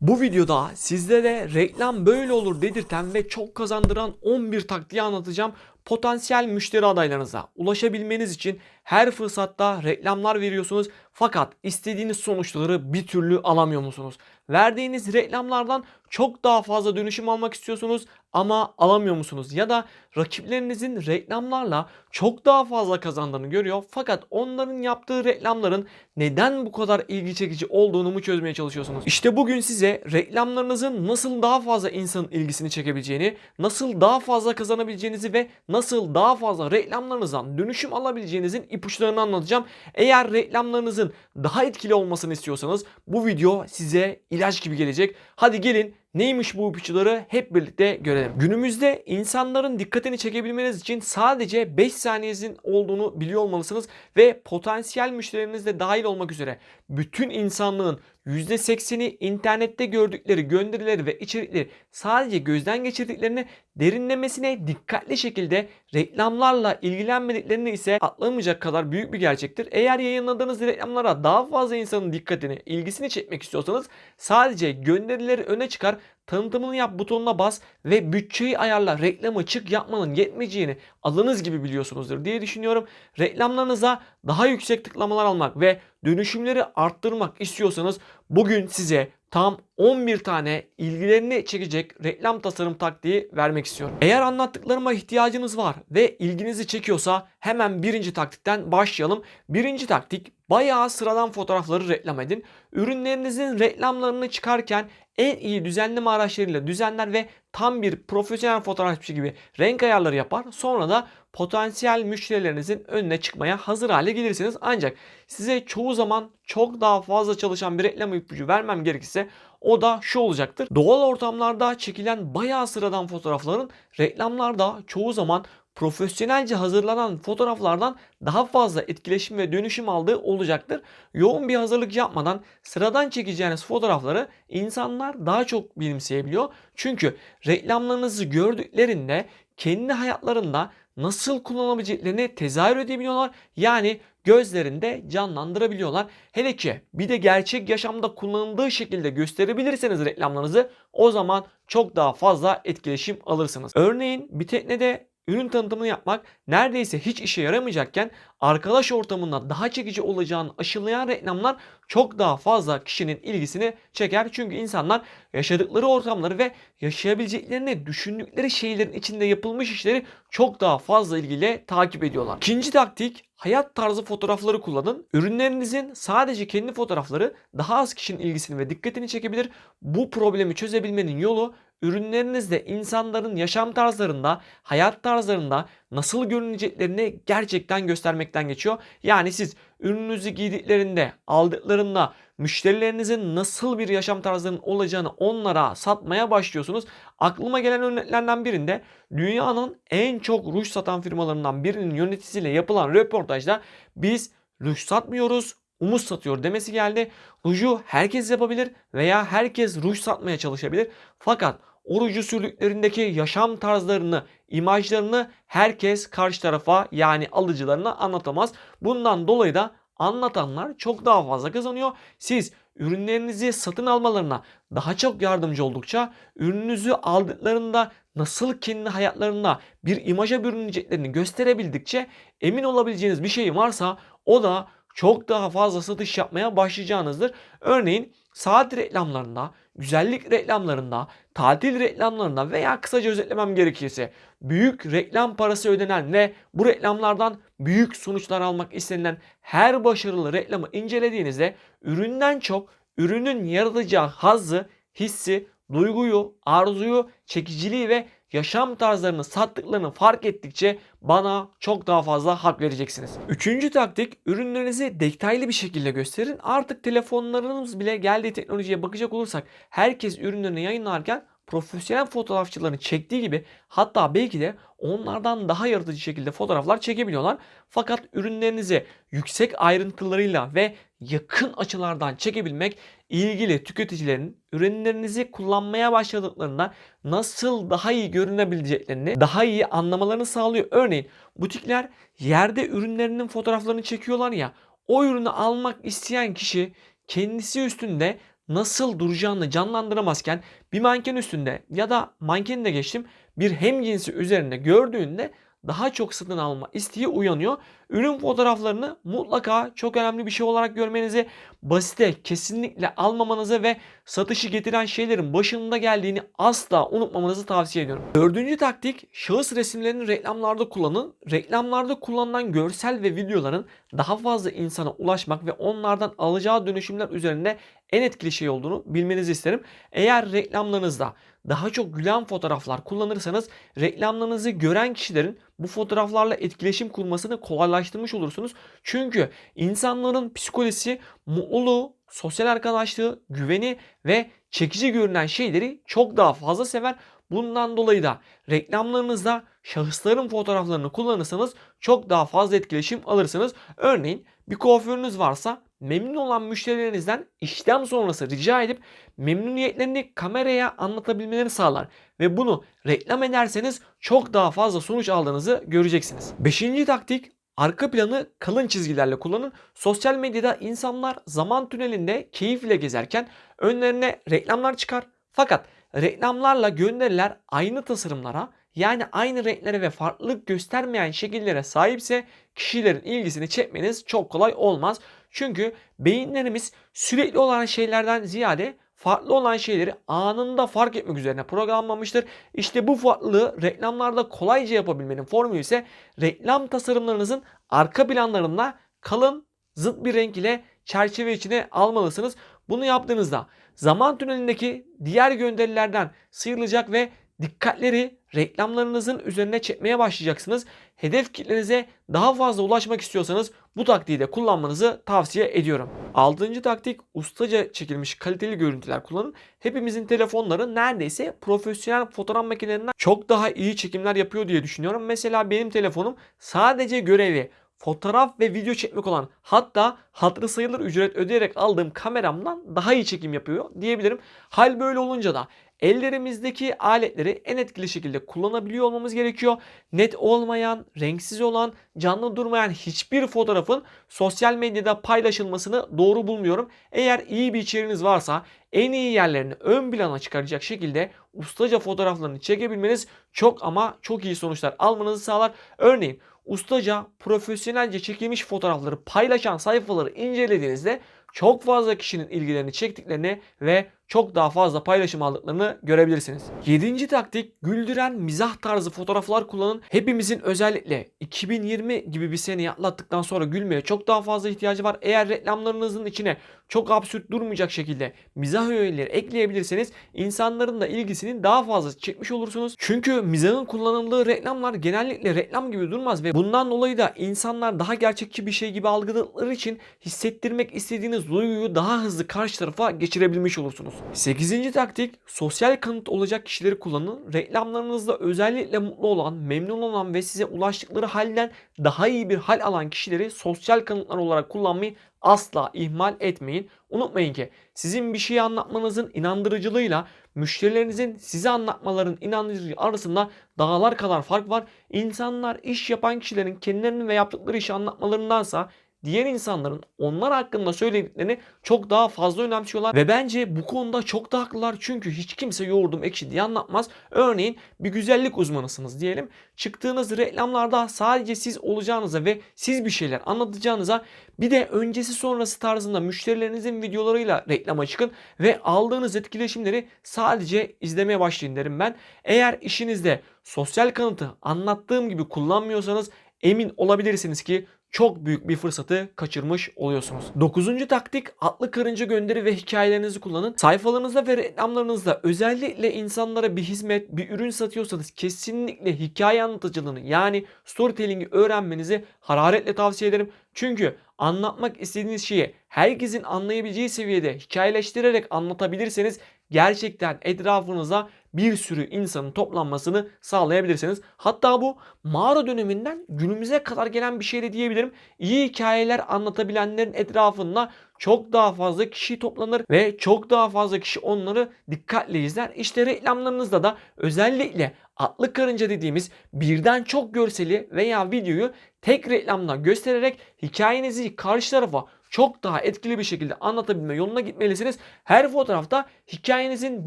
Bu videoda sizlere reklam böyle olur dedirten ve çok kazandıran 11 taktiği anlatacağım. Potansiyel müşteri adaylarınıza ulaşabilmeniz için her fırsatta reklamlar veriyorsunuz fakat istediğiniz sonuçları bir türlü alamıyor musunuz? Verdiğiniz reklamlardan çok daha fazla dönüşüm almak istiyorsunuz ama alamıyor musunuz? Ya da rakiplerinizin reklamlarla çok daha fazla kazandığını görüyor fakat onların yaptığı reklamların neden bu kadar ilgi çekici olduğunu mu çözmeye çalışıyorsunuz? İşte bugün size reklamlarınızın nasıl daha fazla insanın ilgisini çekebileceğini, nasıl daha fazla kazanabileceğinizi ve nasıl daha fazla reklamlarınızdan dönüşüm alabileceğinizin ipuçlarını anlatacağım. Eğer reklamlarınızın daha etkili olmasını istiyorsanız bu video size ilaç gibi gelecek. Hadi gelin Neymiş bu ipuçları hep birlikte görelim. Günümüzde insanların dikkatini çekebilmeniz için sadece 5 saniyenizin olduğunu biliyor olmalısınız ve potansiyel müşteriniz de dahil olmak üzere bütün insanlığın %80'i internette gördükleri gönderileri ve içerikleri sadece gözden geçirdiklerini derinlemesine dikkatli şekilde reklamlarla ilgilenmediklerini ise atlamayacak kadar büyük bir gerçektir. Eğer yayınladığınız reklamlara daha fazla insanın dikkatini, ilgisini çekmek istiyorsanız sadece gönderileri öne çıkar, tanıtımını yap butonuna bas ve bütçeyi ayarla reklamı çık yapmanın yetmeyeceğini alınız gibi biliyorsunuzdur diye düşünüyorum. Reklamlarınıza daha yüksek tıklamalar almak ve dönüşümleri arttırmak istiyorsanız bugün size tam 11 tane ilgilerini çekecek reklam tasarım taktiği vermek istiyorum. Eğer anlattıklarıma ihtiyacınız var ve ilginizi çekiyorsa hemen birinci taktikten başlayalım. Birinci taktik bayağı sıradan fotoğrafları reklam edin. Ürünlerinizin reklamlarını çıkarken en iyi düzenleme araçlarıyla düzenler ve tam bir profesyonel fotoğrafçı gibi renk ayarları yapar. Sonra da potansiyel müşterilerinizin önüne çıkmaya hazır hale gelirsiniz. Ancak size çoğu zaman çok daha fazla çalışan bir reklam ipucu vermem gerekirse o da şu olacaktır. Doğal ortamlarda çekilen bayağı sıradan fotoğrafların reklamlarda çoğu zaman profesyonelce hazırlanan fotoğraflardan daha fazla etkileşim ve dönüşüm aldığı olacaktır. Yoğun bir hazırlık yapmadan sıradan çekeceğiniz fotoğrafları insanlar daha çok benimseyebiliyor. Çünkü reklamlarınızı gördüklerinde kendi hayatlarında nasıl kullanabileceklerini tezahür edebiliyorlar. Yani gözlerinde canlandırabiliyorlar. Hele ki bir de gerçek yaşamda kullanıldığı şekilde gösterebilirseniz reklamlarınızı o zaman çok daha fazla etkileşim alırsınız. Örneğin bir teknede ürün tanıtımını yapmak neredeyse hiç işe yaramayacakken arkadaş ortamında daha çekici olacağını aşılayan reklamlar çok daha fazla kişinin ilgisini çeker. Çünkü insanlar yaşadıkları ortamları ve yaşayabileceklerini düşündükleri şeylerin içinde yapılmış işleri çok daha fazla ilgiyle takip ediyorlar. İkinci taktik hayat tarzı fotoğrafları kullanın. Ürünlerinizin sadece kendi fotoğrafları daha az kişinin ilgisini ve dikkatini çekebilir. Bu problemi çözebilmenin yolu ürünlerinizde insanların yaşam tarzlarında, hayat tarzlarında nasıl görüneceklerini gerçekten göstermekten geçiyor. Yani siz ürününüzü giydiklerinde, aldıklarında müşterilerinizin nasıl bir yaşam tarzlarının olacağını onlara satmaya başlıyorsunuz. Aklıma gelen örneklerden birinde dünyanın en çok ruj satan firmalarından birinin yöneticisiyle yapılan röportajda biz ruj satmıyoruz, umut satıyor demesi geldi. Ruju herkes yapabilir veya herkes ruj satmaya çalışabilir. Fakat o ruju sürdüklerindeki yaşam tarzlarını, imajlarını herkes karşı tarafa yani alıcılarına anlatamaz. Bundan dolayı da anlatanlar çok daha fazla kazanıyor. Siz ürünlerinizi satın almalarına daha çok yardımcı oldukça ürününüzü aldıklarında nasıl kendi hayatlarında bir imaja bürüneceklerini gösterebildikçe emin olabileceğiniz bir şey varsa o da çok daha fazla satış yapmaya başlayacağınızdır. Örneğin saat reklamlarında, güzellik reklamlarında, tatil reklamlarında veya kısaca özetlemem gerekirse büyük reklam parası ödenen ve bu reklamlardan büyük sonuçlar almak istenilen her başarılı reklamı incelediğinizde üründen çok ürünün yaratacağı hazzı, hissi, duyguyu, arzuyu, çekiciliği ve yaşam tarzlarını sattıklarını fark ettikçe bana çok daha fazla hak vereceksiniz. Üçüncü taktik ürünlerinizi detaylı bir şekilde gösterin. Artık telefonlarımız bile geldiği teknolojiye bakacak olursak herkes ürünlerini yayınlarken profesyonel fotoğrafçıların çektiği gibi hatta belki de onlardan daha yaratıcı şekilde fotoğraflar çekebiliyorlar. Fakat ürünlerinizi yüksek ayrıntılarıyla ve yakın açılardan çekebilmek ilgili tüketicilerin ürünlerinizi kullanmaya başladıklarında nasıl daha iyi görünebileceklerini daha iyi anlamalarını sağlıyor. Örneğin butikler yerde ürünlerinin fotoğraflarını çekiyorlar ya o ürünü almak isteyen kişi kendisi üstünde nasıl duracağını canlandıramazken bir manken üstünde ya da mankeni geçtim bir hemcinsi üzerinde gördüğünde daha çok satın alma isteği uyanıyor. Ürün fotoğraflarını mutlaka çok önemli bir şey olarak görmenizi, basite kesinlikle almamanızı ve satışı getiren şeylerin başında geldiğini asla unutmamanızı tavsiye ediyorum. Dördüncü taktik şahıs resimlerini reklamlarda kullanın. Reklamlarda kullanılan görsel ve videoların daha fazla insana ulaşmak ve onlardan alacağı dönüşümler üzerinde en etkili şey olduğunu bilmenizi isterim. Eğer reklamlarınızda daha çok gülen fotoğraflar kullanırsanız reklamlarınızı gören kişilerin bu fotoğraflarla etkileşim kurmasını kolaylaştırmış olursunuz. Çünkü insanların psikolojisi mutluluğu, sosyal arkadaşlığı, güveni ve çekici görünen şeyleri çok daha fazla sever. Bundan dolayı da reklamlarınızda şahısların fotoğraflarını kullanırsanız çok daha fazla etkileşim alırsınız. Örneğin bir kuaförünüz varsa memnun olan müşterilerinizden işlem sonrası rica edip memnuniyetlerini kameraya anlatabilmelerini sağlar. Ve bunu reklam ederseniz çok daha fazla sonuç aldığınızı göreceksiniz. Beşinci taktik Arka planı kalın çizgilerle kullanın. Sosyal medyada insanlar zaman tünelinde keyifle gezerken önlerine reklamlar çıkar. Fakat reklamlarla gönderiler aynı tasarımlara yani aynı renklere ve farklılık göstermeyen şekillere sahipse kişilerin ilgisini çekmeniz çok kolay olmaz. Çünkü beyinlerimiz sürekli olan şeylerden ziyade farklı olan şeyleri anında fark etmek üzerine programlanmıştır. İşte bu farklılığı reklamlarda kolayca yapabilmenin formülü ise reklam tasarımlarınızın arka planlarında kalın zıt bir renk ile çerçeve içine almalısınız. Bunu yaptığınızda zaman tünelindeki diğer gönderilerden sıyrılacak ve dikkatleri reklamlarınızın üzerine çekmeye başlayacaksınız. Hedef kitlenize daha fazla ulaşmak istiyorsanız bu taktiği de kullanmanızı tavsiye ediyorum. Altıncı taktik ustaca çekilmiş kaliteli görüntüler kullanın. Hepimizin telefonları neredeyse profesyonel fotoğraf makinelerinden çok daha iyi çekimler yapıyor diye düşünüyorum. Mesela benim telefonum sadece görevi fotoğraf ve video çekmek olan hatta hatırı sayılır ücret ödeyerek aldığım kameramdan daha iyi çekim yapıyor diyebilirim. Hal böyle olunca da ellerimizdeki aletleri en etkili şekilde kullanabiliyor olmamız gerekiyor. Net olmayan, renksiz olan, canlı durmayan hiçbir fotoğrafın sosyal medyada paylaşılmasını doğru bulmuyorum. Eğer iyi bir içeriğiniz varsa en iyi yerlerini ön plana çıkaracak şekilde ustaca fotoğraflarını çekebilmeniz çok ama çok iyi sonuçlar almanızı sağlar. Örneğin ustaca, profesyonelce çekilmiş fotoğrafları paylaşan sayfaları incelediğinizde çok fazla kişinin ilgilerini çektiklerini ve çok daha fazla paylaşım aldıklarını görebilirsiniz. Yedinci taktik güldüren mizah tarzı fotoğraflar kullanın. Hepimizin özellikle 2020 gibi bir seneyi atlattıktan sonra gülmeye çok daha fazla ihtiyacı var. Eğer reklamlarınızın içine çok absürt durmayacak şekilde mizah öğeleri ekleyebilirseniz insanların da ilgisini daha fazla çekmiş olursunuz. Çünkü mizahın kullanıldığı reklamlar genellikle reklam gibi durmaz ve bundan dolayı da insanlar daha gerçekçi bir şey gibi algıladıkları için hissettirmek istediğiniz duyguyu daha hızlı karşı tarafa geçirebilmiş olursunuz. 8. taktik sosyal kanıt olacak kişileri kullanın. Reklamlarınızda özellikle mutlu olan, memnun olan ve size ulaştıkları halden daha iyi bir hal alan kişileri sosyal kanıtlar olarak kullanmayı asla ihmal etmeyin. Unutmayın ki sizin bir şeyi anlatmanızın inandırıcılığıyla müşterilerinizin size anlatmaların inandırıcılığı arasında dağlar kadar fark var. İnsanlar iş yapan kişilerin kendilerini ve yaptıkları işi anlatmalarındansa diğer insanların onlar hakkında söylediklerini çok daha fazla önemsiyorlar ve bence bu konuda çok da haklılar çünkü hiç kimse yoğurdum ekşi diye anlatmaz. Örneğin bir güzellik uzmanısınız diyelim. Çıktığınız reklamlarda sadece siz olacağınıza ve siz bir şeyler anlatacağınıza bir de öncesi sonrası tarzında müşterilerinizin videolarıyla reklama çıkın ve aldığınız etkileşimleri sadece izlemeye başlayın derim ben. Eğer işinizde sosyal kanıtı anlattığım gibi kullanmıyorsanız emin olabilirsiniz ki çok büyük bir fırsatı kaçırmış oluyorsunuz. Dokuzuncu taktik atlı karınca gönderi ve hikayelerinizi kullanın. Sayfalarınızda ve reklamlarınızda özellikle insanlara bir hizmet, bir ürün satıyorsanız kesinlikle hikaye anlatıcılığını yani storytelling'i öğrenmenizi hararetle tavsiye ederim. Çünkü anlatmak istediğiniz şeyi herkesin anlayabileceği seviyede hikayeleştirerek anlatabilirseniz gerçekten etrafınıza bir sürü insanın toplanmasını sağlayabilirsiniz. Hatta bu mağara döneminden günümüze kadar gelen bir şey de diyebilirim. İyi hikayeler anlatabilenlerin etrafında çok daha fazla kişi toplanır ve çok daha fazla kişi onları dikkatle izler. İşte reklamlarınızda da özellikle atlı karınca dediğimiz birden çok görseli veya videoyu tek reklamdan göstererek hikayenizi karşı tarafa çok daha etkili bir şekilde anlatabilme yoluna gitmelisiniz. Her fotoğrafta hikayenizin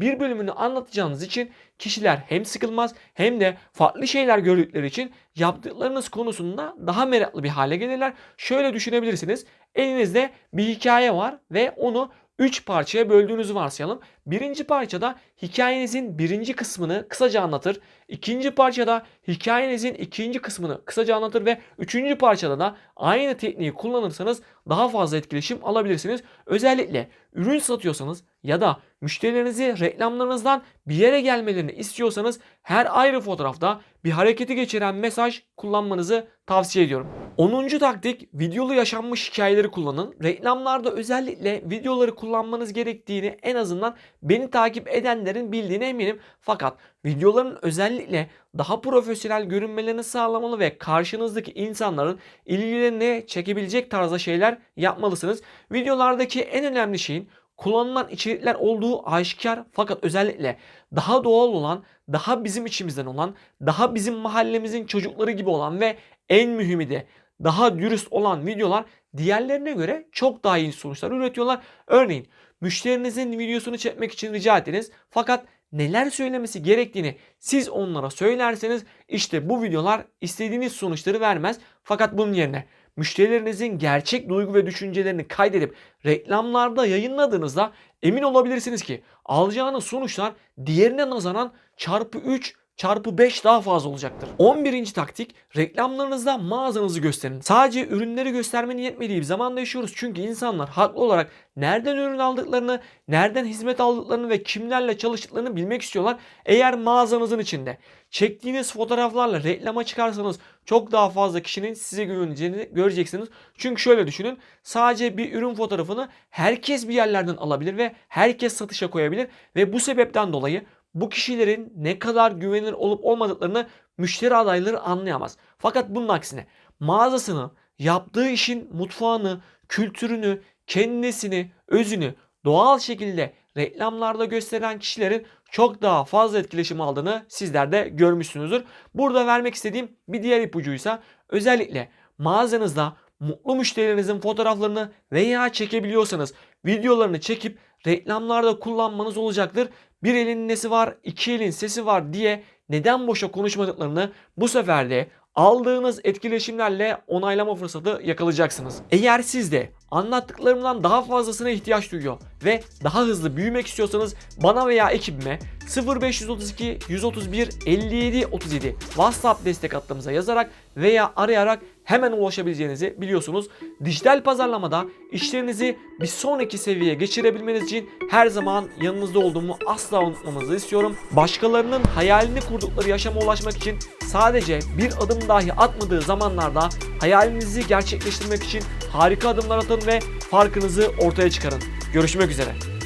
bir bölümünü anlatacağınız için kişiler hem sıkılmaz hem de farklı şeyler gördükleri için yaptıklarınız konusunda daha meraklı bir hale gelirler. Şöyle düşünebilirsiniz. Elinizde bir hikaye var ve onu 3 parçaya böldüğünüzü varsayalım. Birinci parçada hikayenizin birinci kısmını kısaca anlatır. İkinci parçada hikayenizin ikinci kısmını kısaca anlatır ve üçüncü parçada da aynı tekniği kullanırsanız daha fazla etkileşim alabilirsiniz. Özellikle ürün satıyorsanız ya da müşterilerinizi reklamlarınızdan bir yere gelmelerini istiyorsanız her ayrı fotoğrafta bir hareketi geçiren mesaj kullanmanızı tavsiye ediyorum. 10. taktik videolu yaşanmış hikayeleri kullanın. Reklamlarda özellikle videoları kullanmanız gerektiğini en azından beni takip edenlerin bildiğine eminim. Fakat videoların özellikle daha profesyonel görünmelerini sağlamalı ve karşınızdaki insanların ilgilerini çekebilecek tarzda şeyler yapmalısınız. Videolardaki en önemli şeyin kullanılan içerikler olduğu aşikar fakat özellikle daha doğal olan, daha bizim içimizden olan, daha bizim mahallemizin çocukları gibi olan ve en mühimi de daha dürüst olan videolar diğerlerine göre çok daha iyi sonuçlar üretiyorlar. Örneğin müşterinizin videosunu çekmek için rica ettiniz fakat neler söylemesi gerektiğini siz onlara söylerseniz işte bu videolar istediğiniz sonuçları vermez. Fakat bunun yerine müşterilerinizin gerçek duygu ve düşüncelerini kaydedip reklamlarda yayınladığınızda emin olabilirsiniz ki alacağınız sonuçlar diğerine nazaran çarpı 3 çarpı 5 daha fazla olacaktır. 11. taktik reklamlarınızda mağazanızı gösterin. Sadece ürünleri göstermenin yetmediği bir zamanda yaşıyoruz. Çünkü insanlar haklı olarak nereden ürün aldıklarını, nereden hizmet aldıklarını ve kimlerle çalıştıklarını bilmek istiyorlar. Eğer mağazanızın içinde çektiğiniz fotoğraflarla reklama çıkarsanız çok daha fazla kişinin size güveneceğini göreceksiniz. Çünkü şöyle düşünün. Sadece bir ürün fotoğrafını herkes bir yerlerden alabilir ve herkes satışa koyabilir ve bu sebepten dolayı bu kişilerin ne kadar güvenilir olup olmadıklarını müşteri adayları anlayamaz. Fakat bunun aksine mağazasını, yaptığı işin mutfağını, kültürünü, kendisini, özünü doğal şekilde reklamlarda gösteren kişilerin çok daha fazla etkileşim aldığını sizler de görmüşsünüzdür. Burada vermek istediğim bir diğer ipucuysa özellikle mağazanızda mutlu müşterilerinizin fotoğraflarını veya çekebiliyorsanız videolarını çekip reklamlarda kullanmanız olacaktır. Bir elin nesi var, iki elin sesi var diye neden boşa konuşmadıklarını bu sefer de aldığınız etkileşimlerle onaylama fırsatı yakalayacaksınız. Eğer siz de anlattıklarımdan daha fazlasına ihtiyaç duyuyor ve daha hızlı büyümek istiyorsanız bana veya ekibime 0532 131 57 37 WhatsApp destek hattımıza yazarak veya arayarak hemen ulaşabileceğinizi biliyorsunuz. Dijital pazarlamada işlerinizi bir sonraki seviyeye geçirebilmeniz için her zaman yanınızda olduğumu asla unutmamanızı istiyorum. Başkalarının hayalini kurdukları yaşama ulaşmak için sadece bir adım dahi atmadığı zamanlarda hayalinizi gerçekleştirmek için harika adımlar atın ve farkınızı ortaya çıkarın. Görüşmek üzere.